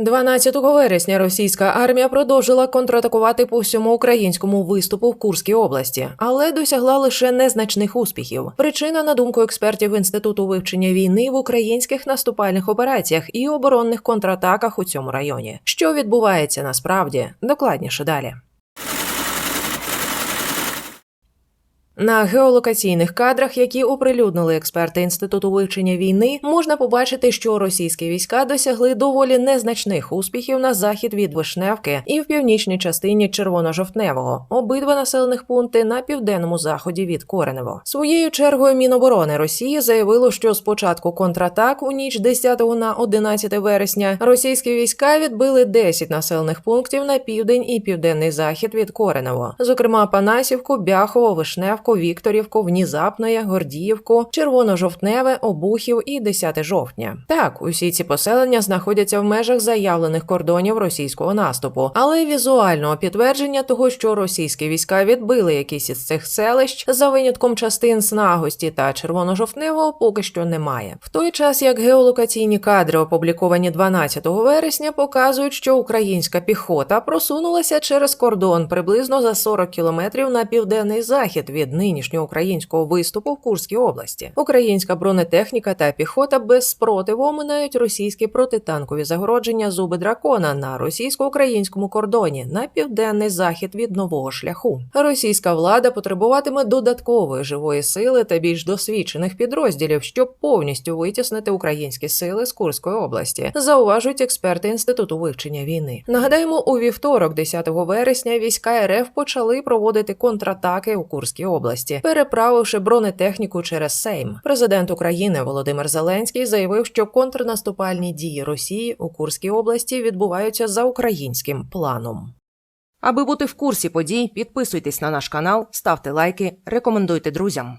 12 вересня російська армія продовжила контратакувати по всьому українському виступу в Курській області, але досягла лише незначних успіхів. Причина, на думку експертів інституту вивчення війни в українських наступальних операціях і оборонних контратаках у цьому районі. Що відбувається насправді? Докладніше далі. На геолокаційних кадрах, які оприлюднили експерти інституту вивчення війни, можна побачити, що російські війська досягли доволі незначних успіхів на захід від Вишневки і в північній частині Червоно-жовтневого, обидва населених пункти на південному заході від Коренево. Своєю чергою Міноборони Росії заявило, що з початку контратак у ніч 10 на 11 вересня російські війська відбили 10 населених пунктів на південь і південний захід від Коренево, зокрема Панасівку, Бяхово, Вишневку. Вікторівку, Внізапноє, Гордіївку, Червоно-жовтневе, Обухів і 10 жовтня. Так, усі ці поселення знаходяться в межах заявлених кордонів російського наступу, але візуального підтвердження того, що російські війська відбили якісь із цих селищ за винятком частин Снагості та Червоно-жовтневого, поки що немає. В той час як геолокаційні кадри, опубліковані 12 вересня, показують, що українська піхота просунулася через кордон приблизно за 40 кілометрів на південний захід від нинішнього українського виступу в Курській області. Українська бронетехніка та піхота без спротиву оминають російські протитанкові загородження зуби дракона на російсько-українському кордоні на південний захід від нового шляху. Російська влада потребуватиме додаткової живої сили та більш досвідчених підрозділів, щоб повністю витіснити українські сили з Курської області, зауважують експерти інституту вивчення війни. Нагадаємо, у вівторок, 10 вересня, війська РФ почали проводити контратаки у Курській області, переправивши бронетехніку через Сейм. Президент України Володимир Зеленський заявив, що контрнаступальні дії Росії у Курській області відбуваються за українським планом. Аби бути в курсі подій, підписуйтесь на наш канал, ставте лайки, рекомендуйте друзям.